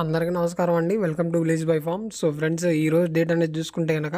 అందరికీ నమస్కారం అండి. Welcome to village by farm so friends ఈ రోజు డేట్ అనేది చూసుకుంటే కనుక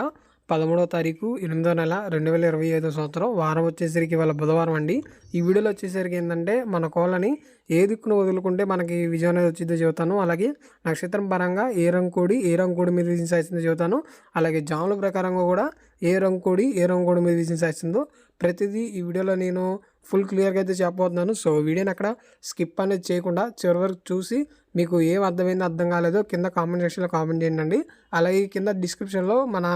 పదమూడవ తారీఖు ఎనిమిదో నెల రెండు వేల ఇరవై ఐదో సంవత్సరం. వారం వచ్చేసరికి ఇవాళ బుధవారం అండి. ఈ వీడియోలో వచ్చేసరికి ఏంటంటే మన కోళ్ళని ఏ దిక్కును వదులుకుంటే మనకి విజయం అనేది వచ్చిందో చెబుతాను. అలాగే నక్షత్రం పరంగా ఏ రంకోడి ఏ రంకోడి మీద విజయం చెబుతాను. అలాగే జాముల ప్రకారంగా కూడా ఏ రంకోడి ఏ రంకోడి మీద విజయం ప్రతిదీ ఈ వీడియోలో నేను ఫుల్ క్లియర్గా అయితే చెప్పబోతున్నాను. సో వీడియోని అక్కడ స్కిప్ అనేది చేయకుండా చివరి వరకు చూసి మీకు ఏం అర్థమైందో అర్థం కాలేదో కింద కామెంట్ సెక్షన్లో కామెంట్ చేయండి అలాగే కింద డిస్క్రిప్షన్లో మన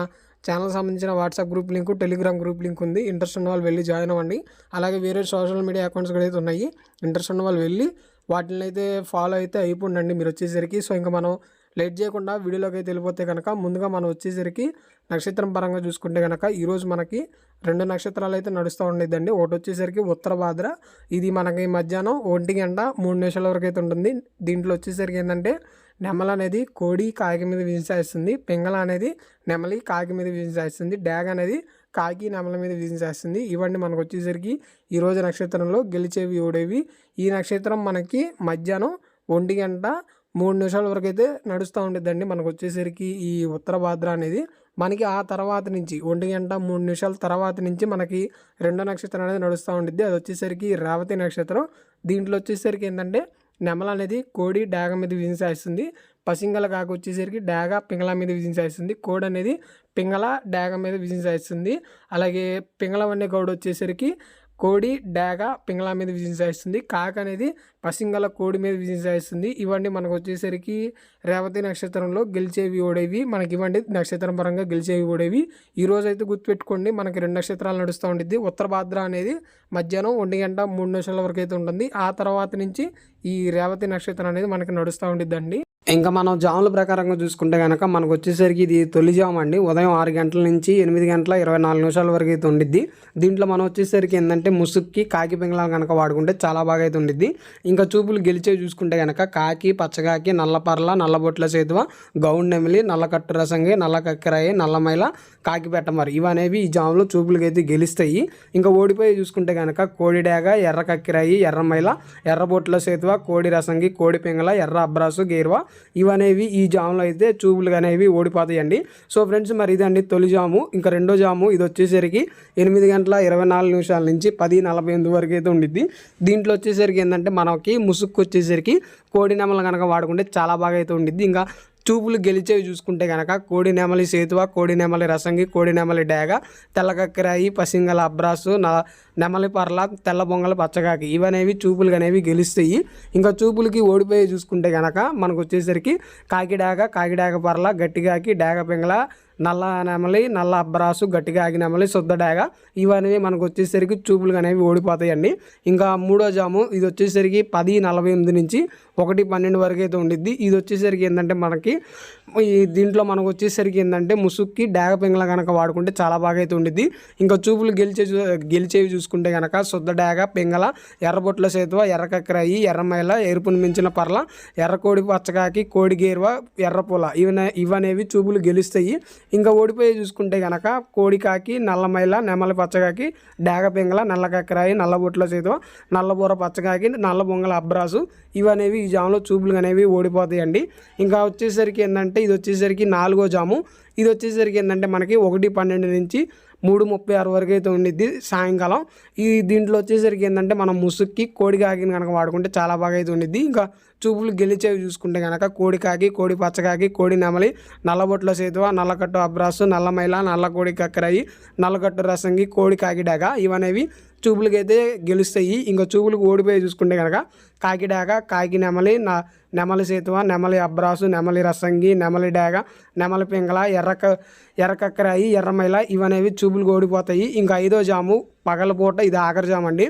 ఛానల్ సంబంధించిన WhatsApp group link Telegram group link ఉంది. ఇంట్రెస్ట్ ఉన్న వాళ్ళు వెళ్ళి జాయిన్ అవ్వండి. అలాగే వేరే సోషల్ మీడియా అకౌంట్స్ కూడా అయితే ఉన్నాయి. ఇంట్రెస్ట్ ఉన్న వాళ్ళు వెళ్ళి వాటిని అయితే ఫాలో అయితే అయిపోండి మీరు వచ్చేసరికి. సో ఇంకా మనం లేట్ చేయకుండా వీడియోలోకి అయితే వెళ్ళిపోతే కనుక ముందుగా మనం వచ్చేసరికి నక్షత్రం పరంగా చూసుకుంటే కనుక ఈరోజు మనకి రెండు నక్షత్రాలు అయితే నడుస్తూ ఉండేదండి. ఒకటి వచ్చేసరికి ఉత్తర భాద్ర ఇది మనకి మధ్యాహ్నం ఒంటి గంట మూడు నిమిషాల వరకు అయితే ఉంటుంది. దీంట్లో వచ్చేసరికి ఏంటంటే నెమల అనేది కోడి కాకి మీద విజయం పింగళ అనేది నెమలి కాకి మీద విజయం డ్యాగ్ అనేది కాకి నెమల మీద విజయం ఇవన్నీ మనకు వచ్చేసరికి ఈరోజు నక్షత్రంలో గెలిచేవి ఓడేవి. ఈ నక్షత్రం మనకి మధ్యాహ్నం ఒంటి గంట మూడు నిమిషాల వరకు అయితే నడుస్తూ ఉండిద్దండి. మనకు వచ్చేసరికి ఈ ఉత్తర భాద్ర అనేది మనకి ఆ తర్వాత నుంచి ఒంటి గంట మూడు నిమిషాల తర్వాత నుంచి మనకి రెండో నక్షత్రం అనేది నడుస్తూ ఉండిద్ది. అది వచ్చేసరికి రేవతి నక్షత్రం. దీంట్లో వచ్చేసరికి ఏంటంటే నెమల అనేది కోడి డాగ మీద విధించేస్తుంది పసింగల కాకు వచ్చేసరికి డాగ పింగళ మీద విధించేస్తుంది కోడి అనేది పింగళ డాగ మీద విధించేస్తుంది అలాగే పింగళ వన్య గౌడ్ వచ్చేసరికి కోడి డాగ పింగళ మీద విజయం సాధిస్తుంది కాక అనేది పసింగల కోడి మీద విజయం సాధిస్తుంది ఇవన్నీ మనకు వచ్చేసరికి రేవతి నక్షత్రంలో గెలిచేవి ఓడేవి. మనకి ఇవ్వండి నక్షత్రం పరంగా గెలిచేవి ఓడేవి. ఈ రోజు అయితే గుర్తుపెట్టుకోండి మనకి రెండు నక్షత్రాలు నడుస్తూ ఉంటుంది ఉత్తర భాద్ర అనేది మధ్యాహ్నం ఒంటి గంట మూడు నిమిషాల వరకు అయితే ఉంటుంది. ఆ తర్వాత నుంచి ఈ రేవతి నక్షత్రం అనేది మనకి నడుస్తూ ఉండిద్దండి. ఇంకా మనం జాముల ప్రకారంగా చూసుకుంటే కనుక మనకు వచ్చేసరికి ఇది తొలి జాము అండి. ఉదయం ఆరు గంటల నుంచి ఎనిమిది గంటల ఇరవై నాలుగు నిమిషాల వరకు అయితే ఉండిద్ది. దీంట్లో మనం వచ్చేసరికి ఏంటంటే ముసుక్కి కాకి పింగళాలు కనుక వాడుకుంటే చాలా బాగా అయితే ఉండిద్ది. ఇంకా చూపులు గెలిచే చూసుకుంటే కనుక కాకి పచ్చకాకి నల్లపర్ల నల్లబొట్ల సేతువ గౌండ్ నెమిలి నల్లకట్టు రసంగి నల్ల కక్కరాయి నల్లమైల కాకి పెట్టమరి ఇవనేవి ఈ జాములో చూపులకి అయితే గెలుస్తాయి. ఇంకా ఓడిపోయి చూసుకుంటే కనుక కోడిడేగ ఎర్ర కక్కిరాయి ఎర్రమైల ఎర్రబొట్ల సేతువ కోడి రసంగి కోడి పింగళ ఎర్ర అబ్రాసు గేరువా ఇవనేవి ఈ జాములు అయితే చూపులు అనేవి ఓడిపోతాయండి. సో ఫ్రెండ్స్ మరి ఇదండి తొలి జాము. ఇంకా రెండో జాము ఇది వచ్చేసరికి ఎనిమిది గంటల ఇరవై నాలుగు నిమిషాల నుంచి పది నలభై ఎనిమిది వరకు అయితే ఉండిద్ది. దీంట్లో వచ్చేసరికి ఏంటంటే మనకి ముసుక్కు వచ్చేసరికి కోడి నెమలు కనుక వాడుకుంటే చాలా బాగా అయితే ఉండిద్ది. ఇంకా చూపులు గెలిచేవి చూసుకుంటే కనుక కోడి నెమలి సేతువ కోడి నెమలి రసంగి కోడి నెమలి డేగ తెల్లకక్కరాయి పసింగల అబ్రాసు నెమలి పర్ల తెల్ల బొంగల పచ్చగాకి ఇవనేవి చూపులు అనేవి గెలుస్తాయి. ఇంకా చూపులకి ఓడిపోయి చూసుకుంటే కనుక మనకు వచ్చేసరికి కాకిడాగ కాకిడాగ పర్ల గట్టిగాకి డేగ పింగళ నల్ల నెమలి నల్ల అబ్బరాసు గట్టిగా ఆగి నెమలి శుద్ధ ఇవనేవి మనకు వచ్చేసరికి చూపులు అనేవి ఓడిపోతాయండి. ఇంకా మూడో జాము ఇది వచ్చేసరికి పది నలభై ఎనిమిది నుంచి ఒకటి పన్నెండు వరకు అయితే ఉండిద్ది. ఇది వచ్చేసరికి ఏంటంటే మనకి ఈ దీంట్లో మనకు వచ్చేసరికి ఏంటంటే ముసుక్కి డాగ పింగల కనుక వాడుకుంటే చాలా బాగా అయితే ఉండిద్ది. ఇంకా చూపులు గెలిచే గెలిచేవి చూసుకుంటే కనుక శుద్ధ డాగ పింగల ఎర్రబొట్ల సేతువ ఎర్రకక్కరాయి ఎర్రమైల ఎరుపును మించిన పర్ల ఎర్రకోడి పచ్చకాకి కోడి గేరువ ఎర్రపూల ఇవన ఇవనేవి చూపులు గెలుస్తాయి. ఇంకా ఓడిపోయి చూసుకుంటే కనుక కోడికాకి నల్లమైల నెమలి పచ్చకాకి డేగ పింగళ నల్ల కక్కరాయి నల్లబొట్ల సేతువ నల్లబూర పచ్చకాకి నల్ల బొంగల అబ్రాసు ఇవనేవి ఈ జాములో చూపులు అనేవి ఓడిపోతాయండి. ఇంకా వచ్చేసరికి ఏంటంటే ఇది వచ్చేసరికి నాలుగో జాము. ఇది వచ్చేసరికి ఏంటంటే మనకి ఒకటి పన్నెండు నుంచి మూడు ముప్పై ఆరు వరకు అయితే ఉండిద్ది. సాయంకాలం. ఈ దీంట్లో వచ్చేసరికి ఏంటంటే మనం ముసుక్కి కోడి కాకిని కనుక వాడుకుంటే చాలా బాగా అయితే ఉండిద్ది. ఇంకా చూపులు గెలిచేవి చూసుకుంటే కనుక కోడి కాకి కోడి పచ్చకాకి కోడి నెమలి నల్లబొట్ల సేతువ నల్లకట్టు అబ్రాసు నల్లమైల నల్ల కోడి కక్కరాయి నల్లకట్టు రసంగి కోడి కాకిడాక ఇవనేవి చూపులకైతే గెలుస్తాయి. ఇంకా చూపులకు ఓడిపోయి చూసుకుంటే కనుక కాకిడాక కాకి నెమలి నా నెమలి సేతువ నెమలి అబ్రాసు నెమలి రసంగి నెమలి డాగ నెమలి పింగళ ఎర్రక ఎర్రకక్కరాయి ఎర్రమైల ఇవనేవి చూపులు ఓడిపోతాయి ఇంకా ఐదో జాము పగలపూట ఇది ఆఖరి జాము అండి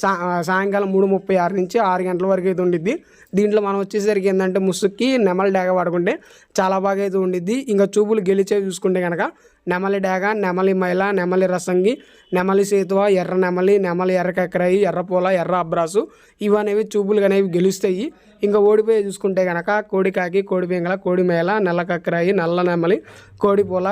సా సాయంకాలం మూడు ముప్పై ఆరు నుంచి ఆరు గంటల వరకు అయితే ఉండిద్ది. దీంట్లో మనం వచ్చేసరికి ఏంటంటే ముసుక్కి నెమలి డాగ పడుకుంటే చాలా బాగా అయితే ఉండిద్ది. ఇంకా చూపులు గెలిచే చూసుకుంటే కనుక నెమలి డాగ నెమలి మైల నెమలి రసంగి నెమలి సేతువ ఎర్ర నెమలి నెమలి ఎర్రకెక్కరాయి ఎర్రపూల ఎర్ర అబ్రాసు. ఇవనేవి చూపులు అనేవి గెలుస్తాయి. ఇంకా ఓడిపోయి చూసుకుంటే కనుక కోడి కాకి కోడి పింగళ కోడి మేళ నల్ల కక్కరాయి నల్ల నెమలి కోడి పూల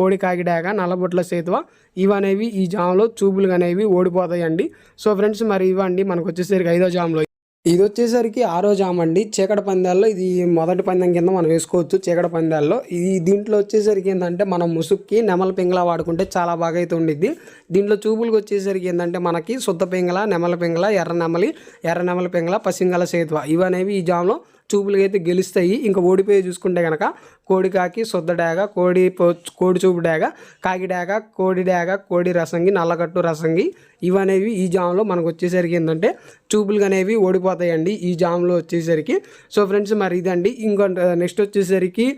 కోడి కాకి డాగ నల్లబొట్ల సేతువ. ఇవనేవి ఈ జామ్లో చూపులు అనేవి ఓడిపోతాయండి. సో ఫ్రెండ్స్ మరి ఇవ్వండి. మనకు వచ్చేసరికి ఐదో జామ్లో ఇది వచ్చేసరికి ఆరో జామండి అండి. చీకటి పందాల్లో ఇది మొదటి పందెం కింద మనం వేసుకోవచ్చు చీకటి పందాల్లో. ఈ దీంట్లో వచ్చేసరికి ఏంటంటే మనం ముసుక్కి నెమల పింగళ వాడుకుంటే చాలా బాగా అయితే ఉండిద్ది. దీంట్లో చూపులకు వచ్చేసరికి ఏంటంటే మనకి శుద్ధ పింగళ నెమల పింగళ ఎర్ర నెమలి ఎర్ర నెమల పింగళ పసింగళ సేతువ ఇవనేవి ఈ జామ్లో చూపులకి అయితే గెలుస్తాయి. ఇంకా ఓడిపోయి చూసుకుంటే కనుక కోడి కాకి సొద్ద డాగ కోడి పో కోడి చూపు డాగ కాకి డాగ కోడి డాగ కోడి రసంగి నల్లగట్టు రసంగి ఇవనేవి ఈ జామ్లో మనకు వచ్చేసరికి ఏంటంటే చూపులు అనేవి ఓడిపోతాయండి ఈ జామ్లో వచ్చేసరికి. సో ఫ్రెండ్స్ మరి ఇదండి. ఇంకో నెక్స్ట్ వచ్చేసరికి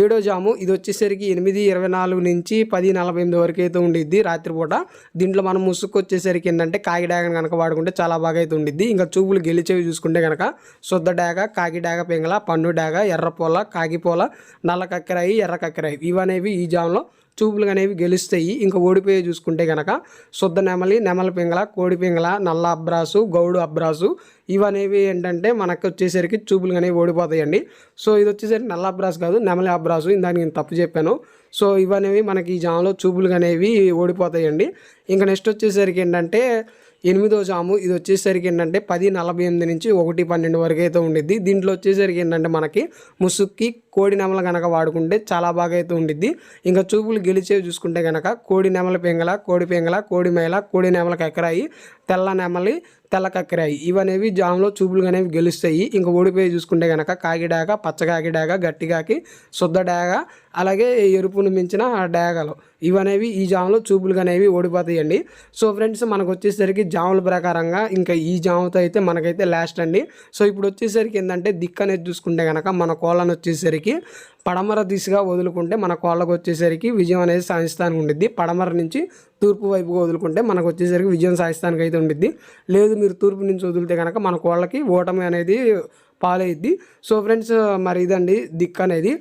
ఏడో జాము ఇది వచ్చేసరికి ఎనిమిది ఇరవై నాలుగు నుంచి పది నలభై ఎనిమిది వరకు అయితే ఉండిద్ది రాత్రిపూట. దీంట్లో మనం ముసుగు వచ్చేసరికి ఏంటంటే కాకి డాగ కనుక వాడుకుంటే చాలా బాగా అయితే ఉండిద్ది. ఇంకా చూపులు గెలిచేవి చూసుకుంటే కనుక శుద్ధ డాగ కాకి డాగ పింగళ పండు డాగ ఎర్రపోల కాకిపోల నల్ల కక్కెరాయి ఎర్ర కక్కెరాయి. ఇవనేవి ఈ జాములో చూపులు అనేవి గెలుస్తాయి. ఇంకా ఓడిపోయి చూసుకుంటే కనుక శుద్ధ నెమలి నెమల పింగళ కోడి పింగళ నల్ల అబ్రాసు గౌడు అబ్రాసు ఇవనేవి ఏంటంటే మనకు వచ్చేసరికి చూపులు అనేవి ఓడిపోతాయండి. సో ఇది వచ్చేసరికి నల్ల అబ్రాసు కాదు నెమలి అబ్రాసు. ఇందాక నేను తప్పు చెప్పాను. సో ఇవనేవి మనకి ఈ జాములో చూపులు అనేవి ఓడిపోతాయండి. ఇంకా నెక్స్ట్ వచ్చేసరికి ఏంటంటే ఎనిమిదో జాము ఇది వచ్చేసరికి ఏంటంటే పది నలభై ఎనిమిది నుంచి ఒకటి పన్నెండు వరకు అయితే ఉండిద్ది. దీంట్లో వచ్చేసరికి ఏంటంటే మనకి ముసుక్కి కోడి నెమల కనుక వాడుకుంటే చాలా బాగా అయితే ఉండిద్ది. ఇంకా చూపులు గెలిచేవి చూసుకుంటే కనుక కోడి నెమల పెంగల కోడి పెంగల కోడి మేల కోడి నెమల కక్కరాయి తెల్ల నెమలి తెల్ల కక్కరాయి. ఇవనేవి జాములో చూపులు అనేవి గెలుస్తాయి. ఇంకా ఓడిపోయి చూసుకుంటే కనుక కాకిడాక పచ్చకాకి డాగ గట్టిగాకి శుద్ధ డాగ అలాగే ఎరుపును మించిన డాగలు. ఇవనేవి ఈ జాములు చూపులు అనేవి ఓడిపోతాయండి. సో ఫ్రెండ్స్ మనకు వచ్చేసరికి జాముల ప్రకారంగా ఇంకా ఈ జాముతో అయితే మనకైతే లాస్ట్ అండి. సో ఇప్పుడు వచ్చేసరికి ఏంటంటే దిక్కు అనేది చూసుకుంటే కనుక మన కోళ్ళను వచ్చేసరికి పడమర దిశగా వదులుకుంటే మన కోళ్ళకు వచ్చేసరికి విజయం అనేది సాధిస్తానికి ఉండిద్ది. పడమర నుంచి తూర్పు వైపుగా వదులుకుంటే మనకు వచ్చేసరికి విజయం సాధిస్తానికి అయితే ఉండిద్ది. లేదు మీరు తూర్పు నుంచి వదిలితే కనుక మన కోళ్ళకి ఓటమి అనేది పాలైద్ది. సో ఫ్రెండ్స్ మరి ఇదండి దిక్కు అనేది